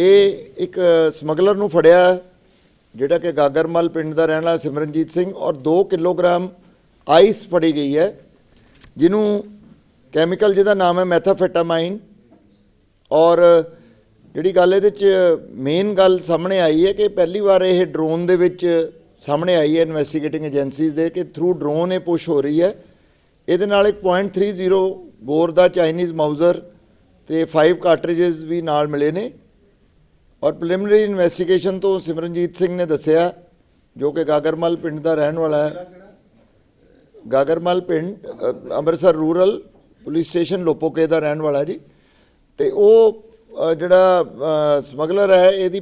ਇਹ ਇੱਕ ਸਮਗਲਰ ਨੂੰ ਫੜਿਆ, ਜਿਹੜਾ ਕਿ ਗਾਗਰਮਲ ਪਿੰਡ ਦਾ ਰਹਿਣ ਵਾਲਾ ਸਿਮਰਨਜੀਤ ਸਿੰਘ, ਔਰ 2 ਕਿਲੋਗ੍ਰਾਮ ਆਈਸ ਫੜੀ ਗਈ ਹੈ, ਜਿਹਨੂੰ ਕੈਮੀਕਲ ਜਿਹਦਾ ਨਾਮ ਹੈ ਮੈਥਾਫੈਟਾਮਾਈਨ, ਔਰ ਜਿਹੜੀ ਗੱਲ ਇਹਦੇ ਚ ਮੇਨ ਗੱਲ ਸਾਹਮਣੇ ਆਈ ਹੈ ਕਿ ਪਹਿਲੀ ਵਾਰ ਇਹ ਡਰੋਨ ਦੇ ਵਿੱਚ ਸਾਹਮਣੇ ਆਈ ਹੈ ਇਨਵੈਸਟੀਗੇਟਿੰਗ ਏਜੰਸੀਜ਼ ਦੇ ਕਿ ਥਰੂ ਡਰੋਨ ਇਹ ਪੁਸ਼ ਹੋ ਰਹੀ ਹੈ। ਇਹਦੇ ਨਾਲ ਇੱਕ .30 ਬੋਰ ਦਾ ਚਾਈਨੀਜ਼ ਮਾਊਜ਼ਰ ਤੇ 5 ਕਾਰਟ੍ਰਿਜਸ ਵੀ ਨਾਲ ਮਿਲੇ ਨੇ। ਔਰ ਪ੍ਰੀਲਿਮਿਨਰੀ ਇਨਵੈਸਟੀਗੇਸ਼ਨ ਤੋਂ ਸਿਮਰਨਜੀਤ ਸਿੰਘ ਨੇ ਦੱਸਿਆ, ਜੋ ਕਿ ਗਾਗਰਮਲ ਪਿੰਡ ਦਾ ਰਹਿਣ ਵਾਲਾ ਹੈ। ਗਾਗਰਮਲ ਪਿੰਡ Amritsar rural police station Lopoke ਦਾ ਰਹਿਣ ਵਾਲਾ ਜੀ। ਤੇ ਉਹ ਜਿਹੜਾ ਸਮਗਲਰ ਹੈ, ਇਹਦੀ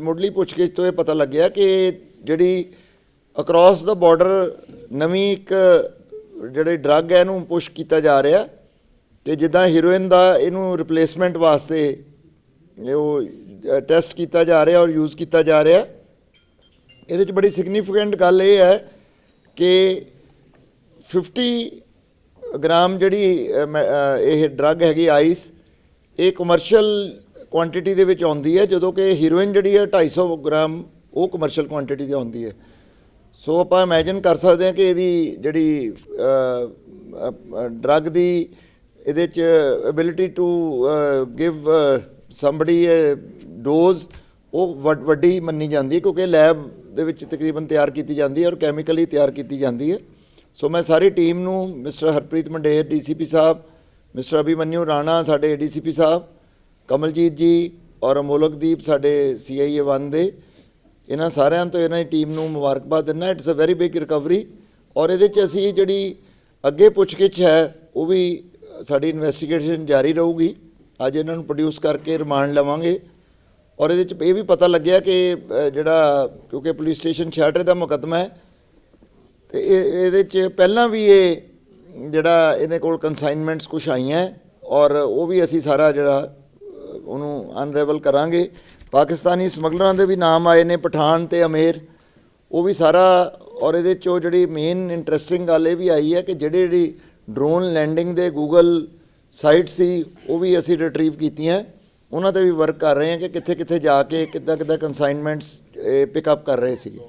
ਮੁੱਢਲੀ ਪੁੱਛਗਿੱਛ ਤੋਂ ਇਹ ਪਤਾ ਲੱਗਿਆ ਕਿ ਜਿਹੜੀ ਅਕ੍ਰੋਸ ਦਾ ਬਾਰਡਰ ਨਵੀਂ ਇੱਕ, ਜਿਹੜੇ ਡਰੱਗ ਹੈ, ਇਹਨੂੰ ਪੁਸ਼ ਕੀਤਾ ਜਾ ਰਿਹਾ। ਤੇ ਜਿੱਦਾਂ ਹੀਰੋਇਨ ਦਾ ਇਹਨੂੰ ਰਿਪਲੇਸਮੈਂਟ ਵਾਸਤੇ ਉਹ ਟੈਸਟ ਕੀਤਾ ਜਾ ਰਿਹਾ ਔਰ ਯੂਜ਼ ਕੀਤਾ ਜਾ ਰਿਹਾ। ਇਹਦੇ ਚ ਬੜੀ ਸਿਗਨੀਫੀਕੈਂਟ ਗੱਲ ਇਹ ਹੈ ਕਿ 50 ਗ੍ਰਾਮ ਜਿਹੜੀ ਅ, ਇਹ ਡਰੱਗ ਹੈਗੀ ਆਈਸ ਇਹ ਕਮਰਸ਼ੀਅਲ ਕੁਆਂਟੀਟੀ ਦੇ ਵਿੱਚ ਆਉਂਦੀ ਹੈ ਜਦੋਂ ਕਿ ਹੀਰੋਇਨ ਜਿਹੜੀ ਹੈ 250 ਗ੍ਰਾਮ ਉਹ ਕਮਰਸ਼ੀਅਲ ਕੁਆਂਟੀਟੀ ਦੀ ਆਉਂਦੀ ਹੈ। ਸੋ ਆਪਾਂ ਇਮੇਜਿਨ ਕਰ ਸਕਦੇ ਹਾਂ ਕਿ ਇਹਦੀ ਜਿਹੜੀ ਡਰੱਗ ਦੀ ਇਹਦੇ ਚ ਐਬਿਲਿਟੀ ਟੂ ਗਿਵ ਸੰਭੜੀ ਡੋਜ਼ ਉਹ ਵੱਡ- ਵੱਡੀ ਮੰਨੀ ਜਾਂਦੀ ਹੈ ਕਿਉਂਕਿ ਲੈਬ ਦੇ ਵਿੱਚ ਤਕਰੀਬਨ ਤਿਆਰ ਕੀਤੀ ਜਾਂਦੀ ਹੈ ਔਰ ਕੈਮੀਕਲੀ ਤਿਆਰ ਕੀਤੀ ਜਾਂਦੀ ਹੈ। ਸੋ ਮੈਂ ਸਾਰੀ ਟੀਮ ਨੂੰ ਮਿਸਟਰ ਹਰਪ੍ਰੀਤ ਮੰਡੇਰ ਡੀਸੀਪੀ ਸਾਹਿਬ ਮਿਸਟਰ ਅਭਿਮਨਿਊ ਰਾਣਾ ਸਾਡੇ ਏਡੀਸੀਪੀ ਸਾਹਿਬ ਕਮਲਜੀਤ ਜੀ ਔਰ ਅਮੋਲਕਦੀਪ ਸਾਡੇ ਸੀਆਈਏ 1 ਦੇ, ਇਹਨਾਂ ਸਾਰਿਆਂ ਤੋਂ ਇਹਨਾਂ ਦੀ ਟੀਮ ਨੂੰ ਮੁਬਾਰਕਬਾਦ ਦਿੰਦਾ। It's a very big recovery ਔਰ ਇਹਦੇ ਚ ਅਸੀਂ ਜਿਹੜੀ ਅੱਗੇ ਪੁੱਛਗਿੱਛ ਹੈ, ਉਹ ਵੀ ਸਾਡੀ ਇਨਵੈਸਟੀਗੇਸ਼ਨ ਜਾਰੀ ਰਹੂਗੀ। ਅੱਜ ਇਹਨਾਂ ਨੂੰ ਪ੍ਰੋਡਿਊਸ ਕਰਕੇ ਰਿਮਾਂਡ ਲਵਾਂਗੇ। ਔਰ ਇਹਦੇ ਚ ਇਹ ਵੀ ਪਤਾ ਲੱਗਿਆ ਕਿ ਜਿਹੜਾ, ਕਿਉਂਕਿ ਪੁਲਿਸ ਸਟੇਸ਼ਨ ਛਾਟਰੇ ਦਾ ਮੁਕੱਦਮਾ ਹੈ, ਤੇ ਇਹ, ਇਹਦੇ ਚ ਪਹਿਲਾਂ ਵੀ ਇਹ, ਜਿਹੜਾ ਇਹਦੇ ਕੋਲ ਕਨਸਾਈਨਮੈਂਟਸ ਕੁਝ ਆਈਆਂ ਔਰ ਉਹ ਵੀ ਅਸੀਂ ਸਾਰਾ ਜਿਹੜਾ ਉਹਨੂੰ ਅਨਰੇਵਲ ਕਰਾਂਗੇ। ਪਾਕਿਸਤਾਨੀ ਸਮਗਲਰਾਂ ਦੇ ਵੀ ਨਾਮ ਆਏ ਨੇ, ਪਠਾਨ ਤੇ ਅਮੇਰ, ਉਹ ਵੀ ਸਾਰਾ, ਔਰ ਇਹਦੇ ਚੋਂ ਜਿਹੜੀ ਮੇਨ ਇੰਟਰਸਟਿੰਗ ਗੱਲ ਇਹ ਵੀ ਆਈ ਹੈ ਕਿ ਜਿਹੜੇ ਜਿਹੜੀ ਡਰੋਨ ਲੈਂਡਿੰਗ ਦੇ ਗੂਗਲ ਸਾਈਟ ਸੀ, ਉਹ ਵੀ ਅਸੀਂ ਰਿਟਰੀਵ ਕੀਤੀਆਂ। ਉਹਨਾਂ ਤੇ ਵੀ ਵਰਕ ਕਰ ਰਹੇ ਹਾਂ ਕਿ ਕਿੱਥੇ ਕਿੱਥੇ ਜਾ ਕੇ ਕਿੱਦਾਂ ਕਿੱਦਾਂ ਕਨਸਾਈਨਮੈਂਟਸ ਪਿਕ ਅਪ ਕਰ ਰਹੇ ਸੀਗੇ।